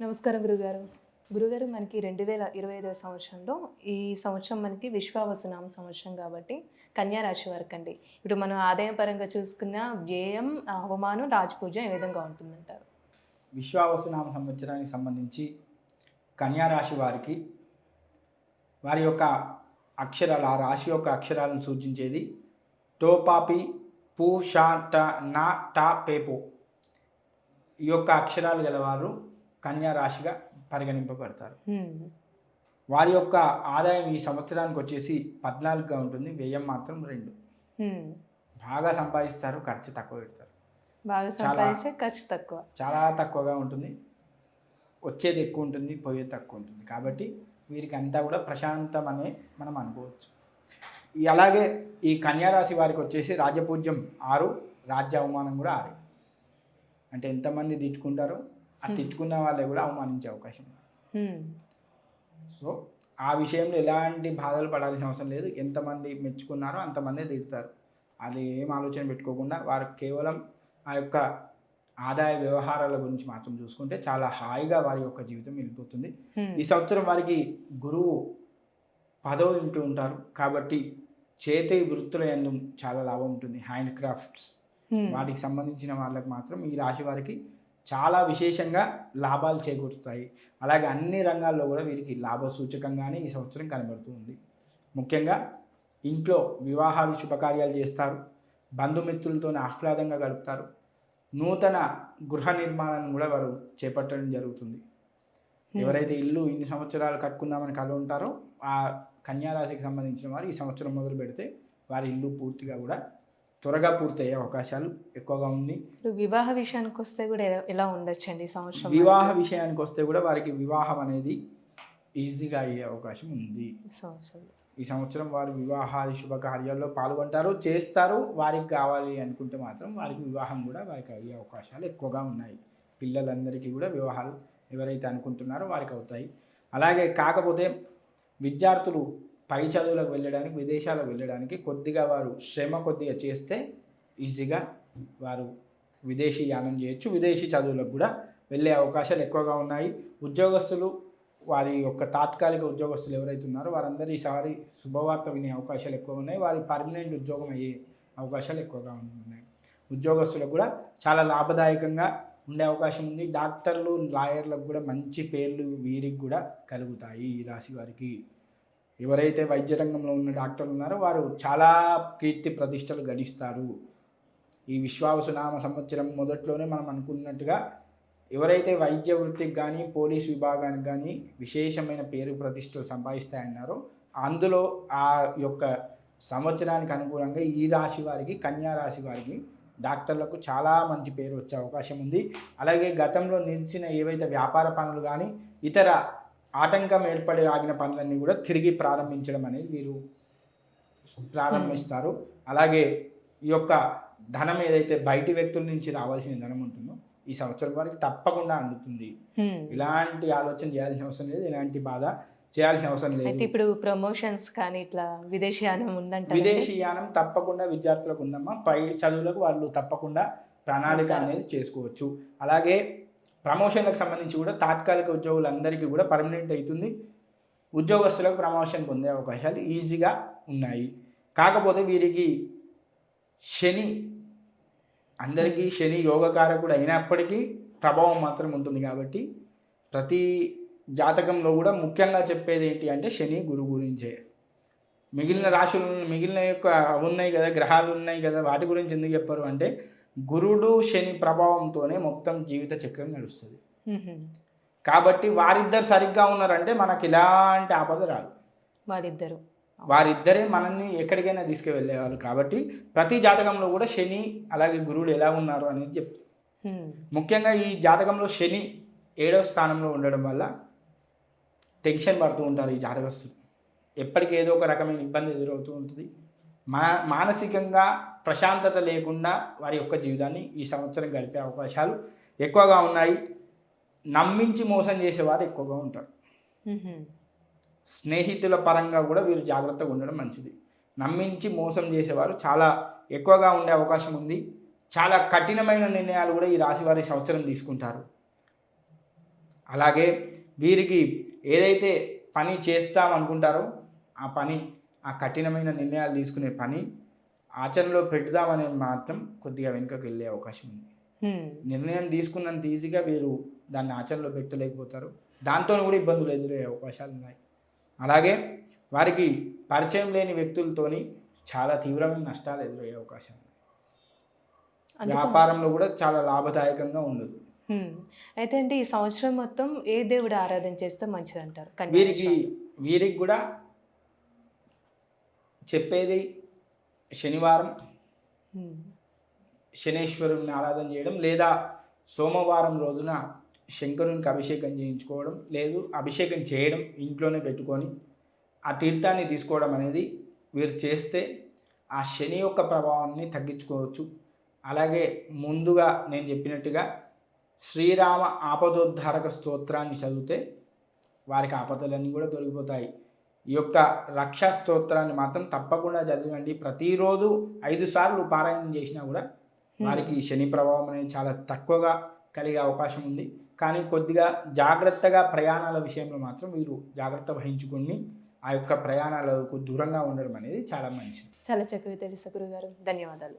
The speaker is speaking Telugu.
నమస్కారం గురుగారు. గురుగారు మనకి రెండు వేల ఇరవై ఐదవ సంవత్సరంలో ఈ సంవత్సరం మనకి విశ్వావసనామ సంవత్సరం కాబట్టి కన్యా రాశి వారికి అండి ఇప్పుడు మనం ఆదాయం పరంగా చూసుకున్న వ్యయం అవమానం రాజపూజ ఏ విధంగా ఉంటుందంటారు? విశ్వావసనామ సంవత్సరానికి సంబంధించి కన్యా రాశి వారికి వారి యొక్క అక్షరాలు ఆ రాశి యొక్క అక్షరాలను సూచించేది టోపాపి పూ షా ట నా టా పేపో ఈ యొక్క అక్షరాలు గలవారు కన్యా రాశిగా పరిగణింపబడతారు. వారి యొక్క ఆదాయం ఈ సంవత్సరానికి వచ్చేసి పద్నాలుగుగా ఉంటుంది వ్యయం మాత్రం రెండు. బాగా సంపాదిస్తారు ఖర్చు తక్కువ పెడతారు. బాగా చాలా- సంపాదిస్తే ఖర్చు తక్కువ. చాలా తక్కువగా ఉంటుంది. వచ్చేది ఎక్కువ ఉంటుంది పోయేది తక్కువ ఉంటుంది. కాబట్టి వీరికి అంతా కూడా ప్రశాంతం అనే మనం అనుకోవచ్చు. అలాగే ఈ కన్యారాశి వారికి వచ్చేసి రాజపూజ్యం ఆరు రాజ్య అవమానం కూడా ఆరు. అంటే ఎంతమంది తిట్టుకుంటారో ఆ Hmm. తిట్టుకున్న వాళ్ళే కూడా అవమానించే అవకాశం ఉంది హ్మ్. సో ఆ విషయంలో ఎలాంటి బాధలు పడాల్సిన అవసరం లేదు ఎంతమంది మెచ్చుకున్నారో అంతమంది తిడతారు అది ఏం ఆలోచన పెట్టుకోకుండా వారు కేవలం ఆ యొక్క ఆదాయ వ్యవహారాల గురించి మాత్రం చూసుకుంటే చాలా హాయిగా వారి యొక్క జీవితం వెళ్ళిపోతుంది హ్మ్. ఈ సంవత్సరం వారికి గురువు పదవ ఇంటూ ఉంటారు కాబట్టి చేతి వృత్తుల యందు చాలా లాభం ఉంటుంది హ్యాండ్ క్రాఫ్ట్స్. వాటికి సంబంధించిన వాళ్ళకి మాత్రం ఈ రాశి వారికి చాలా విశేషంగా లాభాలు చేకూరుతాయి. అలాగే అన్ని రంగాల్లో కూడా వీరికి లాభ సూచకంగానే ఈ సంవత్సరం కనబడుతూ ఉంది. ముఖ్యంగా ఇంట్లో వివాహాలు శుభకార్యాలు చేస్తారు. బంధుమిత్రులతో ఆహ్లాదంగా గడుపుతారు. నూతన గృహ నిర్మాణాన్ని కూడా వారు చేపట్టడం జరుగుతుంది. ఎవరైతే ఇల్లు ఇన్ని సంవత్సరాలు కట్టుకుందామని కల ఉంటారో ఆ కన్యారాశికి సంబంధించిన వారు ఈ సంవత్సరం మొదలు పెడితే వారి ఇల్లు పూర్తిగా కూడా త్వరగా పూర్తయ్యే అవకాశాలు ఎక్కువగా ఉంది. వివాహ విషయానికి వస్తే కూడా ఎలా- ఉండొచ్చండి సంవత్సరం వివాహ? విషయానికి వస్తే కూడా వారికి వివాహం అనేది ఈజీగా అయ్యే అవకాశం ఉంది. సంవత్సరం. ఈ సంవత్సరం వారు వివాహాది శుభకార్యాల్లో పాల్గొంటారు చేస్తారు వారికి కావాలి అనుకుంటే మాత్రం వారికి వివాహం కూడా వారికి అయ్యే అవకాశాలు ఎక్కువగా ఉన్నాయి. పిల్లలందరికీ కూడా వివాహాలు ఎవరైతే అనుకుంటున్నారో వారికి అవుతాయి. అలాగే కాకపోతే విద్యార్థులు పై చదువులకు వెళ్ళడానికి విదేశాలకు వెళ్ళడానికి కొద్దిగా వారు శ్రమ కొద్దిగా చేస్తే ఈజీగా వారు విదేశీ యానం చేయొచ్చు. విదేశీ చదువులకు కూడా వెళ్ళే అవకాశాలు ఎక్కువగా ఉన్నాయి. ఉద్యోగస్తులు వారి యొక్క తాత్కాలిక ఉద్యోగస్తులు ఎవరైతే ఉన్నారో వారందరూ ఈసారి శుభవార్త వినే అవకాశాలు ఎక్కువ ఉన్నాయి. వారి పర్మనెంట్ ఉద్యోగం అయ్యే అవకాశాలు ఎక్కువగా ఉన్నాయి. ఉద్యోగస్తులకు కూడా చాలా లాభదాయకంగా ఉండే అవకాశం ఉంది. డాక్టర్లు లాయర్లకు కూడా మంచి పేర్లు వీరికి కూడా కలుగుతాయి ఈ రాశి వారికి. ఎవరైతే వైద్య రంగంలో ఉన్న డాక్టర్లు ఉన్నారో వారు చాలా కీర్తి ప్రతిష్టలు గణిస్తారు ఈ విశ్వావసునామ సంవత్సరం మొదట్లోనే మనం అనుకున్నట్టుగా ఎవరైతే వైద్య వృత్తికి కానీ పోలీస్ విభాగానికి కానీ విశేషమైన పేరు ప్రతిష్టలు సంపాదిస్తాయన్నారో అందులో ఆ యొక్క సంవత్సరానికి అనుగుణంగా ఈ రాశి వారికి కన్యా రాశి వారికి డాక్టర్లకు చాలా మంచి పేరు వచ్చే అవకాశం ఉంది. అలాగే గతంలో నిలిచిన ఏవైతే వ్యాపార పనులు కానీ ఇతర ఆటంకం ఏర్పడి ఆగిన పనులన్నీ కూడా తిరిగి ప్రారంభించడం అనేది వీరు ప్రారంభిస్తారు. అలాగే ఈ యొక్క ధనం ఏదైతే బయటి వ్యక్తుల నుంచి రావాల్సిన ధనం ఉంటుందో ఈ సంవత్సరం వారికి తప్పకుండా అందుతుంది. ఇలాంటి ఆలోచన చేయాల్సిన అవసరం లేదు ఇలాంటి బాధ చేయాల్సిన అవసరం లేదు. ఇప్పుడు ప్రమోషన్స్ కానీ ఇట్లా విదేశీయానం ఉందంట విదేశీ యానం తప్పకుండా విద్యార్థులకు ఉందమ్మా. పై చదువులకు వాళ్ళు తప్పకుండా ప్రణాళిక అనేది చేసుకోవచ్చు. అలాగే ప్రమోషన్లకు సంబంధించి కూడా తాత్కాలిక ఉద్యోగులందరికీ కూడా పర్మనెంట్ అవుతుంది. ఉద్యోగస్తులకు ప్రమోషన్ పొందే అవకాశాలు ఈజీగా ఉన్నాయి. కాకపోతే వీరికి శని అందరికీ శని యోగకారకుడు అయినప్పటికీ ప్రభావం మాత్రం ఉంటుంది కాబట్టి ప్రతి జాతకంలో కూడా ముఖ్యంగా చెప్పేది ఏంటి అంటే శని గురువు గురించే. మిగిలిన రాశులు మిగిలిన యొక్క ఉన్నాయి కదా గ్రహాలు ఉన్నాయి కదా వాటి గురించి ఎందుకు చెప్పారు అంటే గురుడు శని ప్రభావంతోనే మొత్తం జీవిత చక్రం నడుస్తుంది. కాబట్టి వారిద్దరు సరిగ్గా ఉన్నారంటే మనకి ఇలాంటి ఆపద రాదు. వాళ్ళిద్దరు వారిద్దరే మనల్ని ఎక్కడికైనా తీసుకువెళ్ళేవాళ్ళు కాబట్టి ప్రతి జాతకంలో కూడా శని అలాగే గురువులు ఎలా ఉన్నారు అనేది చెప్తారు. ముఖ్యంగా ఈ జాతకంలో శని ఏడవ స్థానంలో ఉండడం వల్ల టెన్షన్ పడుతూ ఉంటారు ఈ జాతకస్తులు. ఎప్పటికీ ఏదో ఒక రకమైన ఇబ్బంది ఎదురవుతూ ఉంటుంది. మా మానసికంగా ప్రశాంతత లేకుండా వారి యొక్క జీవితాన్ని ఈ సంవత్సరం గడిపే అవకాశాలు ఎక్కువగా ఉన్నాయి. నమ్మించి మోసం చేసేవారు ఎక్కువగా ఉంటారు. స్నేహితుల పరంగా కూడా వీరు జాగ్రత్తగా ఉండడం మంచిది. నమ్మించి మోసం చేసేవారు చాలా ఎక్కువగా ఉండే అవకాశం ఉంది. చాలా కఠినమైన నిర్ణయాలు కూడా ఈ రాశి వారి సంవత్సరం తీసుకుంటారు. అలాగే వీరికి ఏదైతే పని చేస్తాం అనుకుంటారో ఆ పని ఆ కఠినమైన నిర్ణయాలు తీసుకునే పని ఆచరణలో పెడదామనే మాత్రం కొద్దిగా వెనుకకు వెళ్ళే అవకాశం ఉంది. నిర్ణయం తీసుకున్నంత ఈజీగా వీరు దాన్ని ఆచరణలో పెట్టలేకపోతారు. దాంతో కూడా ఇబ్బందులు ఎదురయ్యే అవకాశాలు ఉన్నాయి. అలాగే వారికి పరిచయం లేని వ్యక్తులతోని చాలా తీవ్రమైన నష్టాలు ఎదురయ్యే అవకాశం ఉంది వ్యాపారంలో కూడా చాలా లాభదాయకంగా ఉండదు. అయితే అంటే ఈ సంవత్సరం మొత్తం ఏ దేవుడు ఆరాధన చేస్తే మంచిది అంటారు వీరికి వీరికి కూడా చెప్పేది శనివారం. శనేశ్వరుని ఆరాధన చేయడం లేదా సోమవారం రోజున శంకరునికి అభిషేకం చేయించుకోవడం లేదు అభిషేకం చేయడం ఇంట్లోనే పెట్టుకొని ఆ తీర్థాన్ని తీసుకోవడం అనేది వీరు చేస్తే ఆ శని యొక్క ప్రభావాన్ని తగ్గించుకోవచ్చు. అలాగే ముందుగా నేను చెప్పినట్టుగా శ్రీరామ ఆపదోద్ధారక స్తోత్రాన్ని చదివితే వారికి ఆపదలన్నీ కూడా తొలగిపోతాయి. ఈ యొక్క రక్షా స్తోత్రాన్ని మాత్రం తప్పకుండా చదివండి. ప్రతిరోజు ఐదు సార్లు పారాయణం చేసినా కూడా వారికి శని ప్రభావం అనేది చాలా తక్కువగా కలిగే అవకాశం ఉంది. కానీ కొద్దిగా జాగ్రత్తగా ప్రయాణాల విషయంలో మాత్రం వీరు జాగ్రత్త వహించుకొని ఆ యొక్క ప్రయాణాలకు దూరంగా ఉండడం అనేది చాలా మంచిది. చాలా చక్కగా తెలుసు గురుగారు ధన్యవాదాలు.